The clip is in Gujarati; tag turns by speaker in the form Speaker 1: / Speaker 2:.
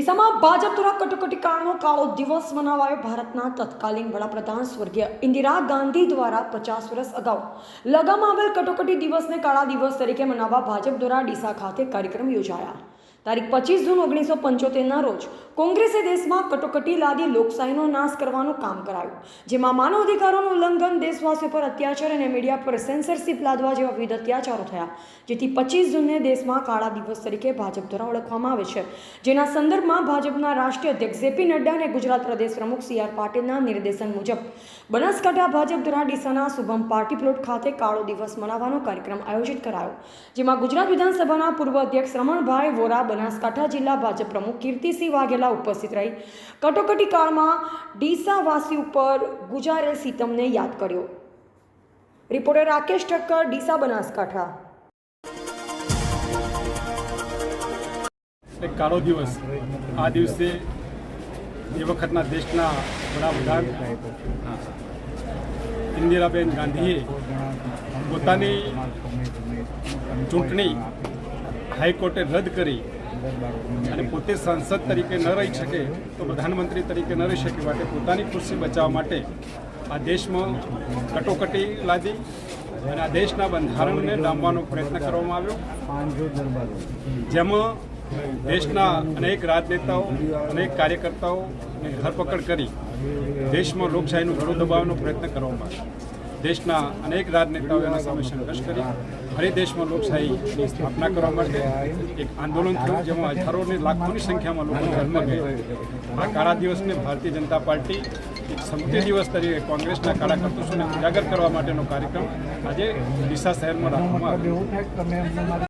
Speaker 1: ડીસામાં ભાજપ દ્વારા કટોકટી કાળનો કાળો દિવસ મનાવાયો ભારતના તત્કાલીન વડાપ્રધાન સ્વર્ગીય ઇન્દિરા ગાંધી દ્વારા પચાસ વર્ષ અગાઉ. લગામ આવેલ કટોકટી દિવસને કાળા દિવસ તરીકે મનાવવા ભાજપ દ્વારા ડીસા ખાતે કાર્યક્રમ યોજાયા. તારીખ પચીસ જૂન ઓગણીસો પંચોતેરના રોજ કોંગ્રેસે દેશમાં કટોકટી લાદી લોકશાહીનો નાશ કરવાનું કામ કરાયું. જેમાં માનવ અધિકારોનું ઉલ્લંઘન, દેશવાસીઓ પર અત્યાચાર અને મીડિયા પર સેન્સરશિપ લાદવા જેવા વિવિધ અત્યાચારો થયા. જેથી પચીસ જૂનને દેશમાં કાળા દિવસ તરીકે ભાજપ દ્વારા ઓળખવામાં આવે છે. જેના સંદર્ભમાં ભાજપના રાષ્ટ્રીય અધ્યક્ષ જેપી નડ્ડા અને ગુજરાત પ્રદેશ પ્રમુખ સી આર પાટીલના નિર્દેશન મુજબ બનાસકાંઠા ભાજપ દ્વારા ડીસાના શુભમ પાર્ટી પ્લોટ ખાતે કાળો દિવસ મનાવવાનો કાર્યક્રમ આયોજિત કરાયો. જેમાં ગુજરાત વિધાનસભાના પૂર્વ અધ્યક્ષ રમણભાઈ વોરા બનાસકાંઠા જિલ્લા ભાજપ પ્રમુખ કીર્તિસિંહ વાઘેલા ઉપસ્થિત રહી. કટોકટી કાળમાં ડીસાવાસી ઉપર ગુજારે સીતમને યાદ કર્યો. રિપોર્ટર રાકેશ ઠક્કર, ડીસા બનાસકાંઠા.
Speaker 2: એક કાળો દિવસ. આ દિવસે એ વખતના દેશના વડાપ્રધાન ઇન્દિરાબેન ગાંધીએ પોતાની ચૂંટણી હાઈકોર્ટે રદ કરી. અને પોતે સાંસદ તરીકે ન રહી શકે તો પ્રધાનમંત્રી તરીકે ન રહી શકે માટે પોતાની ખુરશી બચાવવા માટે આ દેશમાં કટોકટી લાદી અને આ દેશના બંધારણને ડામવાનો પ્રયત્ન કરવામાં આવ્યો. જેમાં દેશના અનેક રાજનેતાઓ, અનેક કાર્યકર્તાઓને ધરપકડ કરી દેશમાં લોકશાહીનું ગળું દબાવવાનો પ્રયત્ન કરવામાં આવ્યો. દેશના અનેક રાજનેતાઓ એના સામે સંઘર્ષ કરી ફરી દેશમાં લોકશાહીની સ્થાપના કરવા માટે એક આંદોલન થયું, જેમાં હજારોની લાખોની સંખ્યામાં લોકો ધર્મ ગયા. આ કાળા દિવસને ભારતીય જનતા પાર્ટી એક સમૃદ્ધિ દિવસ તરીકે કોંગ્રેસના કાળા કરતૂતોને ઉજાગર કરવા માટેનો કાર્યક્રમ આજે ડીસા શહેરમાં રાખવામાં આવ્યો.